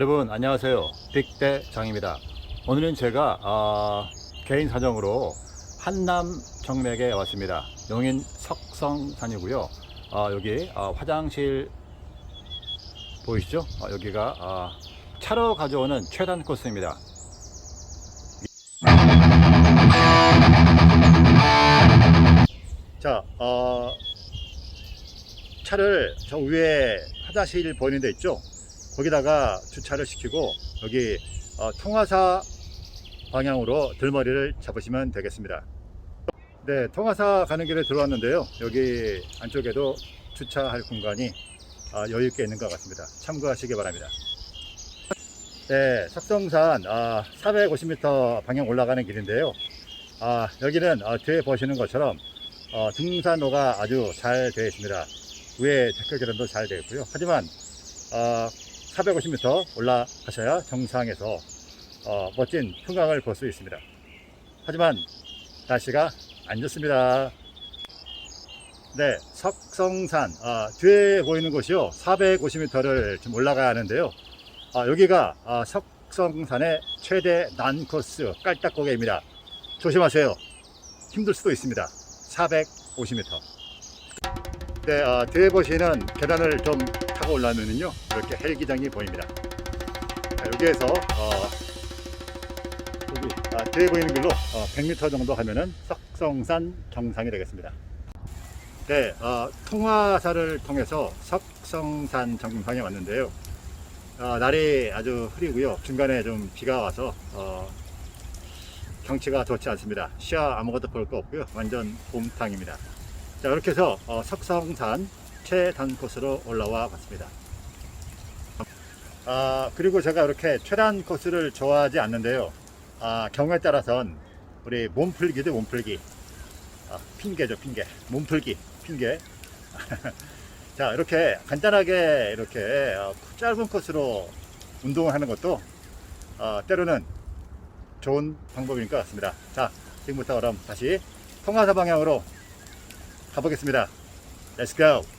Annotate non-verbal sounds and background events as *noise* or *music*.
여러분 안녕하세요. 빅대장입니다. 오늘은 제가 아, 개인 사정으로 한남 정맥에 왔습니다. 용인 석성산이고요. 아, 여기 아, 화장실 보이시죠? 아, 여기가 아, 차로 가져오는 최단 코스입니다. 자 어, 차를 저 위에 화장실 보이는 데 있죠 거기다가 주차를 시키고 여기 어, 통화사 방향으로 들머리를 잡으시면 되겠습니다. 네, 통화사 가는 길에 들어왔는데요. 여기 안쪽에도 주차할 공간이 아, 여유 있게 있는 것 같습니다. 참고하시기 바랍니다. 네, 석성산 아, 450m 방향 올라가는 길인데요. 아, 여기는 아, 뒤에 보시는 것처럼 어, 등산로가 아주 잘 되어 있습니다. 위에 데크 계단도 잘 되어 있고요. 하지만 어, 450m 올라가셔야 정상에서 어, 멋진 풍광을 볼 수 있습니다. 하지만 날씨가 안 좋습니다. 네, 석성산 아, 뒤에 보이는 곳이요 450m를 좀 올라가야 하는데요. 아, 여기가 아, 석성산의 최대 난 코스 깔딱고개입니다. 조심하세요. 힘들 수도 있습니다. 450m. 네, 아, 뒤에 보시는 계단을 좀 타고 올라오면요 이렇게 헬기장이 보입니다. 자, 여기에서 어, 여기 아, 뒤에 보이는 길로 어, 100m 정도 하면은 석성산 정상이 되겠습니다. 네, 어, 통화사를 통해서 석성산 정상에 왔는데요. 어, 날이 아주 흐리고요. 중간에 좀 비가 와서 어, 경치가 좋지 않습니다. 시야 아무것도 볼 거 없고요. 완전 봄탕입니다. 자, 이렇게 해서 어, 석성산 최단 코스로 올라와 봤습니다. 아, 그리고 제가 이렇게 최단 코스를 좋아하지 않는데요. 아, 경우에 따라선 우리 몸풀기도 몸풀기. 아, 핑계죠, 핑계. 몸풀기, 핑계. *laughs* 자, 이렇게 간단하게 이렇게 어, 짧은 코스로 운동을 하는 것도 어, 때로는 좋은 방법인 것 같습니다. 자, 지금부터 그럼 다시 통화사 방향으로 가보겠습니다. Let's go!